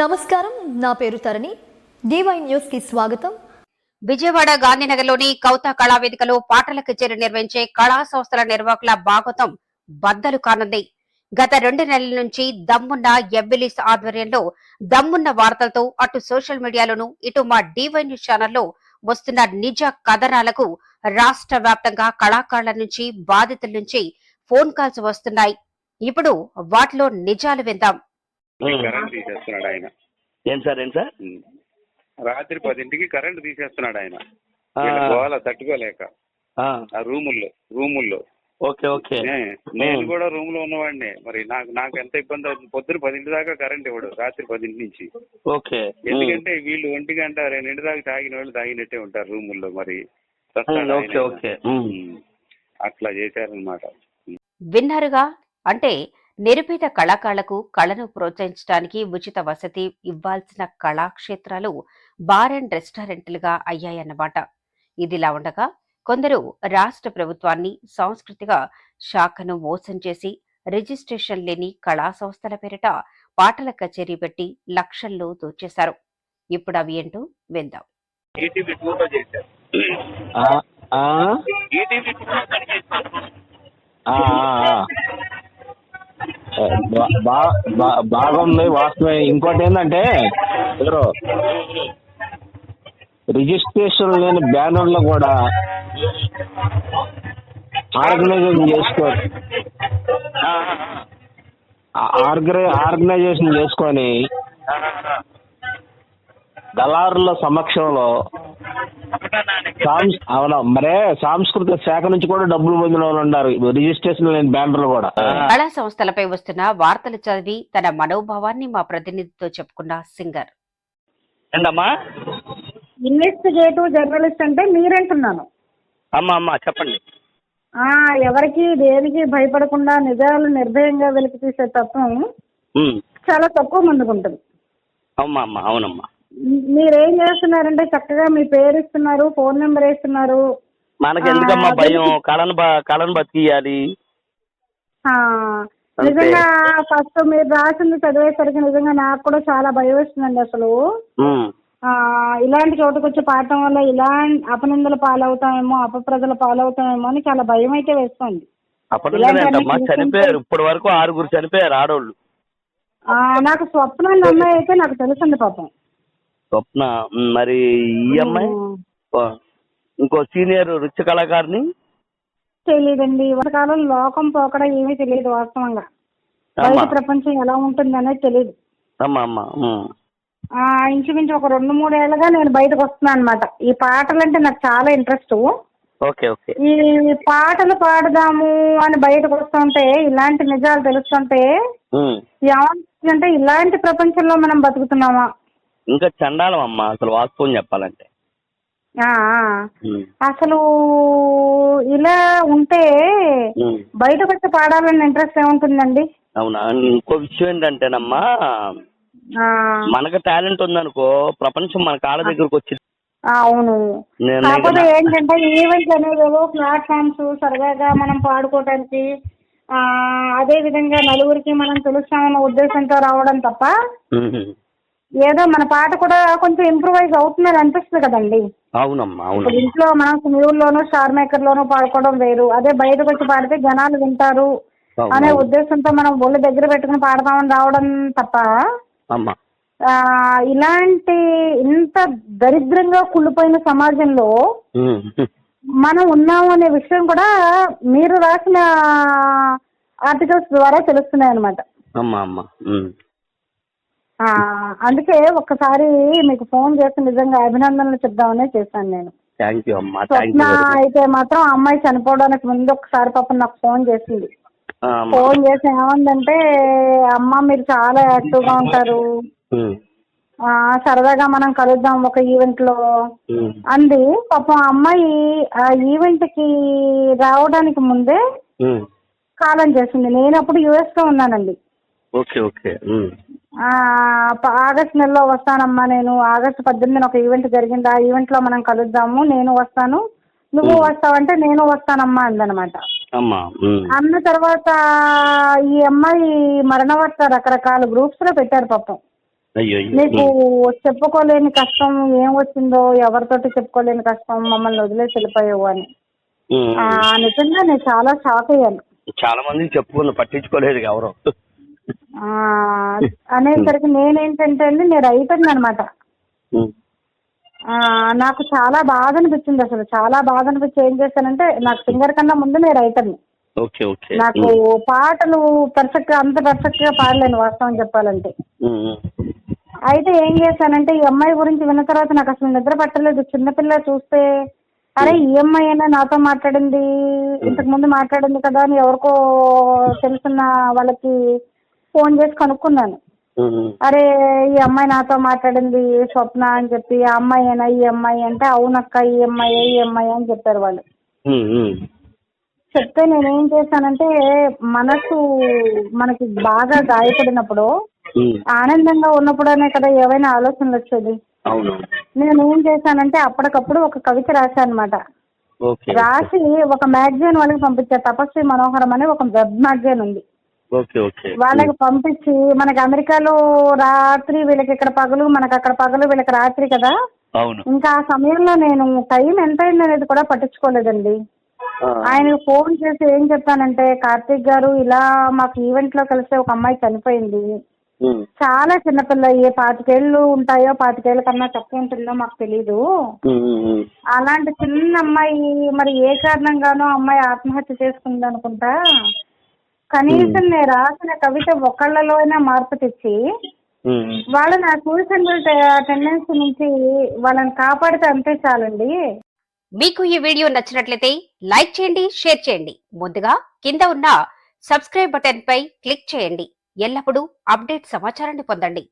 నమస్కారం. నా పేరు తరణి. డివై న్యూస్కి స్వాగతం. విజయవాడ గాంధీనగర్లోని కౌత కళావేదికలో పాటల కచేరీ నిర్వహించే కళా సంస్థల నిర్వాహకుల భాగవతం బద్దలు కానుంది. గత రెండు నెలల నుంచి దమ్మున్న ఎవ్విలిస్ ఆధ్వర్యంలో దమ్మున్న వార్తలతో అటు సోషల్ మీడియాలోను ఇటు మా డివై న్యూస్ ఛానల్లో వస్తున్న నిజ కథనాలకు రాష్ట్ర వ్యాప్తంగా కళాకారుల నుంచి బాధితుల నుంచి ఫోన్ కాల్స్ వస్తున్నాయి. ఇప్పుడు వాటిలో నిజాలు విందాం. కరెంట్ తీసేస్తున్నాడు ఆయన. ఏం సార్ ఏం సార్. రాత్రి పదింటికి కరెంట్ తీసేస్తున్నాడు ఆయన. గోల తట్టుకోలేక. ఆ, రూముల్లో రూముల్లో. Okay okay. నేను కూడా రూమ్లో ఉన్నవాడినే. మరి నాకు నాకు ఎంత ఇబ్బంది అవుతుంది? పొద్దున పదింటి దాకా కరెంట్ ఇవ్వడు రాత్రి పదింటి నుంచి. ఓకే. ఎందుకంటే వీళ్ళు ఒంటి గంట రెండింటి దాకా తాగిన వాళ్ళు తాగినట్టే ఉంటారు రూముల్లో మరి. ఓకే. అట్లా చేశారనమాట విన్నారుగా? అంటే నిరుపేద కళాకారులకు కళను ప్రోత్సహించడానికి ఉచిత వసతి ఇవ్వాల్సిన కళాక్షేత్రాలు బార్ అండ్ రెస్టారెంట్లుగా అయ్యాయన్నమాట. ఇదిలా ఉండగా కొందరు రాష్ట్ర ప్రభుత్వాన్ని సాంస్కృతిక శాఖను మోసం చేసి రిజిస్ట్రేషన్ లేని కళా సంస్థల పేరిట పాటల కచేరీ పెట్టి లక్షల్లో దోచేశారు. ఇప్పుడు అవి ఏంటో విందాం. ఈటీవీ బాగుంది వాస్తవే ఇంకోటి ఏంటంటే ఎవరు? రిజిస్ట్రేషన్ లేని బ్యానర్లు కూడా ఆర్గనైజేషన్ చేసుకో ఆర్గనై ఆర్గనైజేషన్ చేసుకొని దళారుల సమక్షంలో అవును? మరే సాంస్కృతిక శాఖ నుంచి కూడా డబ్బులు పొందిన వాళ్ళు ఉన్నారు. రిజిస్ట్రేషన్ లేని బ్యానర్లు కూడా. కళా సంస్థలపై వస్తున్న వార్తలు చదివి తన మనోభావాన్ని మా ప్రతినిధితో చెప్పుకున్న సింగర్. ఏంటమ్మా ఇన్వెస్టిగేటివ్ జర్నలిస్ట్ అంటే మీరంటున్నాను. అమ్మా అమ్మా చెప్పండి. ఆ ఎవరికి దేనికి భయపడకుండా నిజాలు నిర్భయంగా వెలికి తీసే తత్వం. చాలా తక్కువ మందికి ఉంటుంది. అమ్మా అమ్మా అవునమ్మా. మీరేం చేస్తున్నారంటే చక్కగా మీ పేరు ఇస్తున్నారు ఫోన్ నెంబర్ వేస్తున్నారు. మనకి ఎందుకమ్మా భయం? కళను కళను బతికియాలి ఆ, నిజంగా ఫస్ట్ మీరు రాసింది చదివేసరికి నిజంగా నాకు కూడా చాలా భయం వేస్తుందండి అసలు. ఇలాంటి చోటుకు వచ్చి పాడటం వల్ల ఇలా అపనిందల పాలవుతామేమో అపప్రదల పాలవుతామేమో అని చాలా భయం అయితే వేస్తుంది. చనిపోయారు. ఇప్పటి వరకు ఆరుగురు చనిపోయారు ఆడోళ్ళు. ఆ, నాకు స్వప్న అన్న అమ్మాయి అయితే నాకు తెలుసండి పాపం. స్వప్న మరి ఈ అమ్మాయి? ఇంకో సీనియర్ నృత్య కళాకారిని తెలియదండి కాలం లోకం పోకడ ఏమీ తెలియదు వాస్తవంగా. బయట ప్రపంచం ఎలా ఉంటుంది అనేది తెలియదు అమ్మా అమ్మా ఇంచుమించు ఒక రెండు మూడేళ్ళుగా నేను బయటకు వస్తున్నాను అనమాట ఈ పాటలు అంటే నాకు చాలా ఇంట్రెస్ట్. Okay okay. ఈ పాటలు పాడదాము అని బయటకు వస్తుంటే ఇలాంటి నిజాలు తెలుస్తుంటే. ఏమంటే ఇలాంటి ప్రపంచంలో మనం బతుకుతున్నామా? ఇంకా చండాలం అమ్మా అసలు వాస్తవం చెప్పాలంటే. అసలు ఇలా ఉంటే. బయటకు వచ్చి పాడాలని ఇంట్రెస్ట్ ఏముంటుందండి అవునా ఇంకో విషయం ఏంటంటేనమ్మా మనకు టాలెంట్ ఉందనుకో ప్రపంచం మన కాళ్ళ దగ్గరకు వచ్చి ఆ, అవును కాకపోతే ఏంటంటే ఈవెంట్స్ అనేవి ఏవో ప్లాట్ఫామ్స్ సరదాగా మనం పాడుకోవడానికి ఆ, అదే విధంగా నలుగురికి మనం తెలుస్తామన్న ఉద్దేశంతో రావడం తప్ప. ఏదో మన పాట కూడా కొంచెం ఇంప్రూవైజ్ అవుతుందని అనిపిస్తుంది కదండి అవునమ్మా అవును ఇంట్లో మనం మ్యూల్లోనూ స్టార్ మేకర్ లోనూ పాడుకోవడం వేరు అదే బయటకు వచ్చి పాడితే జనాలు వింటారు అనే. ఉద్దేశంతో మనం ఒళ్ళు దగ్గర పెట్టుకుని పాడతామని రావడం తప్ప ఇలాంటి ఇంత దరిద్రంగా కుళ్ళిపోయిన సమాజంలో. మనం ఉన్నాము అనే విషయం కూడా మీరు రాసిన ఆర్టికల్స్ ద్వారా తెలుస్తున్నాయి అనమాట అమ్మా అమ్మా ఉమ్. అందుకే ఒక్కసారి మీకు ఫోన్ చేసి నిజంగా అభినందనలు చెప్దామనే చేశాను నేను. థ్యాంక్ యూ అమ్మా స్వప్న అయితే మాత్రం ఆ అమ్మాయి చనిపోవడానికి ముందు ఒకసారి పాపం నాకు ఫోన్ చేసింది. ఫోన్ చేసి ఏమందంటే అమ్మ మీరు చాలా యాక్టివ్గా ఉంటారు. ఉమ్. ఆ, సరదాగా మనం కలుద్దాం ఒక ఈవెంట్లో. అంది. పాపం అమ్మాయి ఆ ఈవెంట్కి రావడానికి ముందే. కాలం చేసింది. నేను అప్పుడు యుఎస్లో ఉన్నానండి. Okay okay. ఆగస్ట్ నెలలో వస్తానమ్మా నేను. ఆగస్ట్ పద్దెనిమిదిన ఒక ఈవెంట్ జరిగింది? ఆ ఈవెంట్లో మనం కలుద్దాము నేను వస్తాను. నువ్వు వస్తావంటే నేను వస్తానమ్మా అందనమాట. అన్న తర్వాత ఈ అమ్మాయి మరణ వార్త రకరకాల గ్రూప్స్లో పెట్టారు పాపం. నీకు చెప్పుకోలేని కష్టం ఏం వచ్చిందో ఎవరితోటి చెప్పుకోలేని కష్టం మమ్మల్ని వదిలేసి వెళ్ళిపోయావు అని. నిజంగా నేను చాలా షాక్ అయ్యాను. చాలా మంది చెప్పుకున్న పట్టించుకోలేదు ఎవరు. అనేసరికి నేనేంటంటే అండి నేను రైటర్ని అనమాట. నాకు చాలా బాధ అనిపించింది అసలు. చాలా బాధ అనిపించి ఏం చేశానంటే నాకు సింగర్ కన్నా ముందు నేను రైటర్ని నాకు పాటలు పర్ఫెక్ట్గా అంత పర్ఫెక్ట్గా పాడలేను వాస్తవం చెప్పాలంటే. అయితే ఏం చేశానంటే ఈ అమ్మాయి గురించి విన్న తర్వాత నాకు అసలు నిద్ర పట్టలేదు. చిన్నపిల్ల చూస్తే అరే ఈ అమ్మాయి అయినా నాతో మాట్లాడింది? ఇంతకు ముందు మాట్లాడింది కదా అని ఎవరికో తెలుసున్న వాళ్ళకి ఫోన్ చేసి కనుక్కున్నాను. అరే ఈ అమ్మాయి నాతో మాట్లాడింది స్వప్న అని చెప్పి ఆ అమ్మాయి అయినా ఈ అమ్మాయి? అంటే అవునక్క ఈ అమ్మాయి ఈ అమ్మాయి అని చెప్పారు వాళ్ళు. చెప్తే నేనేం చేశానంటే మనసు మనకి బాగా గాయపడినప్పుడు. ఆనందంగా ఉన్నప్పుడనే కదా ఏవైనా ఆలోచనలు వచ్చేది. నేను ఏం చేశానంటే అప్పటికప్పుడు ఒక కవిత రాశాను అనమాట రాసి ఒక మ్యాగజైన్ వాళ్ళకి పంపించా తపస్వి మనోహరం అనే ఒక వెబ్ మ్యాగజైన్ ఉంది. వాళ్ళకి పంపించి మనకి అమెరికాలో రాత్రి వీళ్ళకి ఇక్కడ పగలు మనకి అక్కడ పగలు వీళ్ళకి రాత్రి కదా. అవును. ఇంకా ఆ సమయంలో నేను టైం ఎంత అయింది అనేది కూడా పట్టించుకోలేదండి. ఆ. ఆయనకు ఫోన్ చేసి ఏం చెప్పానంటే కార్తీక్ గారు ఇలా మాకు ఈవెంట్లో కలిసి ఒక అమ్మాయి చనిపోయింది. చాలా చిన్నపిల్ల ఏ పాతికేళ్ళు ఉంటాయో పాతికేళ్ళ కన్నా తక్కువ ఉంటుందో మాకు తెలీదు. అలాంటి చిన్న అమ్మాయి మరి ఏ కారణంగానో అమ్మాయి ఆత్మహత్య చేసుకుంది అనుకుంటా? కనీసం నేను రాసిన కవిత ఒకళ్ళలో అయినా మార్పు తెచ్చి. వాళ్ళని ఆ సూసైడల్ టెండెన్సీ నుంచి వాళ్ళని కాపాడితే అంతే చాలండి. మీకు ఈ వీడియో నచ్చినట్లయితే లైక్ చేయండి షేర్ చేయండి. ముందుగా కింద ఉన్న సబ్స్క్రైబ్ బటన్ పై క్లిక్ చేయండి. ఎల్లప్పుడూ అప్డేట్ సమాచారాన్ని పొందండి.